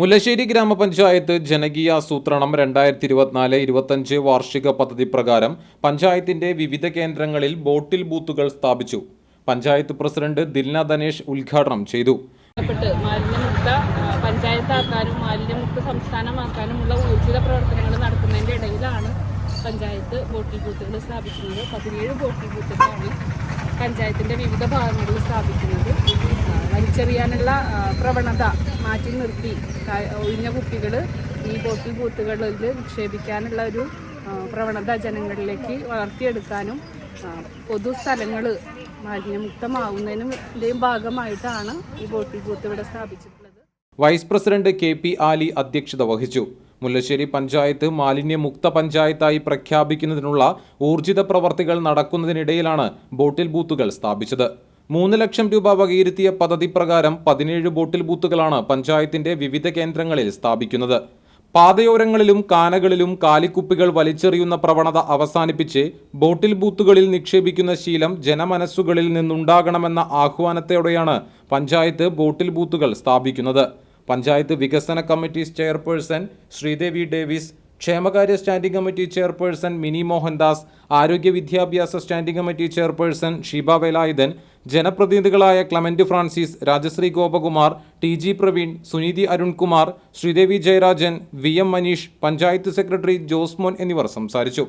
മുല്ലശ്ശേരി ഗ്രാമപഞ്ചായത്ത് ജനകീയ ആസൂത്രണം രണ്ടായിരത്തി ഇരുപത്തിനാല് ഇരുപത്തഞ്ച് വാർഷിക പദ്ധതി പ്രകാരം പഞ്ചായത്തിന്റെ വിവിധ കേന്ദ്രങ്ങളിൽ ബോട്ടിൽ ബൂത്തുകൾ സ്ഥാപിച്ചു. പഞ്ചായത്ത് പ്രസിഡന്റ് ദിൽന ധനേഷ് ഉദ്ഘാടനം ചെയ്തു. പഞ്ചായത്താക്കാനും മാലിന്യമുക്ത സംസ്ഥാനമാക്കാനുമുള്ള ഊർജിത പ്രവർത്തനങ്ങൾ ഇടയിലാണ് പഞ്ചായത്ത് ബോട്ടിൽ ബൂത്തുകൾ സ്ഥാപിക്കുന്നത്. പതിനേഴ് ബോട്ടിൽ ബൂത്തുകളാണ് പഞ്ചായത്തിന്റെ വിവിധ ഭാഗങ്ങളിൽ സ്ഥാപിക്കുന്നത്. ആ, പ്രവണത മാറ്റി നിർത്തി. ഒഴിഞ്ഞ കുപ്പികൾ ഈ ബോട്ടിൽ ബൂത്തുകളിൽ നിക്ഷേപിക്കാനുള്ള ഒരു പ്രവണത ജനങ്ങളിലേക്ക് വളർത്തിയെടുക്കാനും പൊതു പൊതുസ്ഥലങ്ങൾ മാലിന്യമുക്തമാവുന്നതിനും ഭാഗമായിട്ടാണ് ഈ ബോട്ടിൽ ബൂത്ത് ഇവിടെ സ്ഥാപിച്ചിട്ടുള്ളത്. Vice president K P Ali അധ്യക്ഷത വഹിച്ചു. മുല്ലശ്ശേരി പഞ്ചായത്ത് മാലിന്യമുക്ത പഞ്ചായത്തായി പ്രഖ്യാപിക്കുന്നതിനുള്ള ഊർജിത പ്രവർത്തികൾ നടക്കുന്നതിനിടയിലാണ് ബോട്ടിൽ ബൂത്തുകൾ സ്ഥാപിച്ചത്. മൂന്ന് ലക്ഷം രൂപ വകയിരുത്തിയ പദ്ധതി പ്രകാരം പതിനേഴ് ബോട്ടിൽ ബൂത്തുകളാണ് പഞ്ചായത്തിന്റെ വിവിധ കേന്ദ്രങ്ങളിൽ സ്ഥാപിക്കുന്നത്. പാതയോരങ്ങളിലും കാനകളിലും കാലിക്കുപ്പികൾ വലിച്ചെറിയുന്ന പ്രവണത അവസാനിപ്പിച്ച് ബോട്ടിൽ ബൂത്തുകളിൽ നിക്ഷേപിക്കുന്ന ശീലം ജനമനസ്സുകളിൽ നിന്നുണ്ടാകണമെന്ന ആഹ്വാനത്തോടെയാണ് പഞ്ചായത്ത് ബോട്ടിൽ ബൂത്തുകൾ സ്ഥാപിക്കുന്നത്. പഞ്ചായത്ത് വികസന കമ്മിറ്റി ചെയർപേഴ്സൺ ശ്രീദേവി ഡേവിസ് ക്ഷേമകാര്യ standing committee chairperson Mini Mohandas ആരോഗ്യ വിദ്യാഭ്യാസ standing committee chairperson Sheeba Velayudhan ജനപ്രതിനിധികളായ Clement Francis Rajasree Gopakumar T G Praveen Suneethi Arunkumar Sreedevi Jayarajan V M Manish panchayat secretary Josemon എന്നിവർ സംസാരിച്ചു.